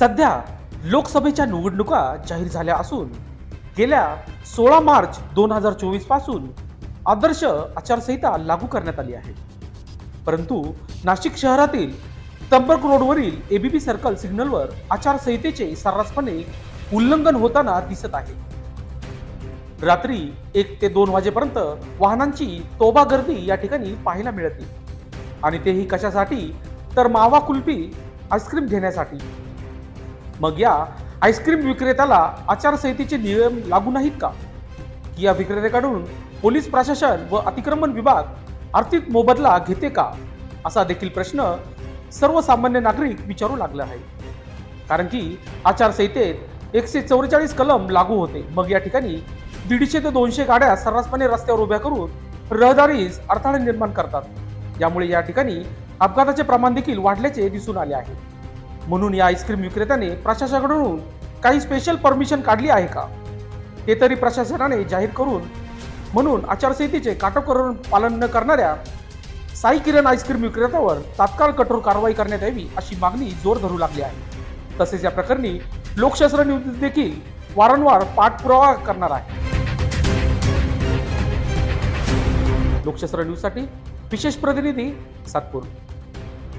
सध्या लोकसभेच्या निवडणुका जाहीर झाल्या असून गेल्या सोळा मार्च दोन हजार चोवीसपासून आदर्श आचारसंहिता लागू करण्यात आली आहे. परंतु नाशिक शहरातील तंबक रोडवरील एबीपी सर्कल सिग्नलवर आचारसंहितेचे सर्रासपणे उल्लंघन होताना दिसत आहे. रात्री एक ते दोन वाजेपर्यंत वाहनांची तोबा गर्दी या ठिकाणी पाहायला मिळते. आणि तेही कशासाठी? तर मावा कुल्फी आईस्क्रीम घेण्यासाठी. मग या आईस्क्रीम विक्रेत्याला आचारसंहितेचे नियम लागू नाहीत का? की या विक्रेत्याकडून पोलीस प्रशासन व अतिक्रमण विभाग आर्थिक मोबदला घेते का? असा देखील प्रश्न सर्वसामान्य नागरिक विचारू लागला आहे कारण की आचारसंहितेत एकशे चौवेचाळीस कलम लागू होते. मग या ठिकाणी दीडशे ते दोनशे गाड्या सर्रासपणे रस्त्यावर उभ्या करून रहदारीस अडथळे निर्माण करतात. यामुळे या ठिकाणी अपघाताचे प्रमाण देखील वाढल्याचे दिसून आले आहे. म्हणून या आईस्क्रीम विक्रेत्याने प्रशासनाकडून काही स्पेशल परमिशन काढली आहे का? ते तरी प्रशासनाने जाहीर करून म्हणून आचारसंहितेचे काटेकोर पालन न करणाऱ्या साई किरण आईस्क्रीम विक्रेत्यावर तात्काळ कठोर कारवाई करण्यात यावी अशी मागणी जोर धरू लागली आहे. तसेच या प्रकरणी लोकशास्त्र न्यूज देखील वारंवार पाठपुरावा करणार आहे. लोकशास्त्र न्यूजसाठी विशेष प्रतिनिधी सातपूर.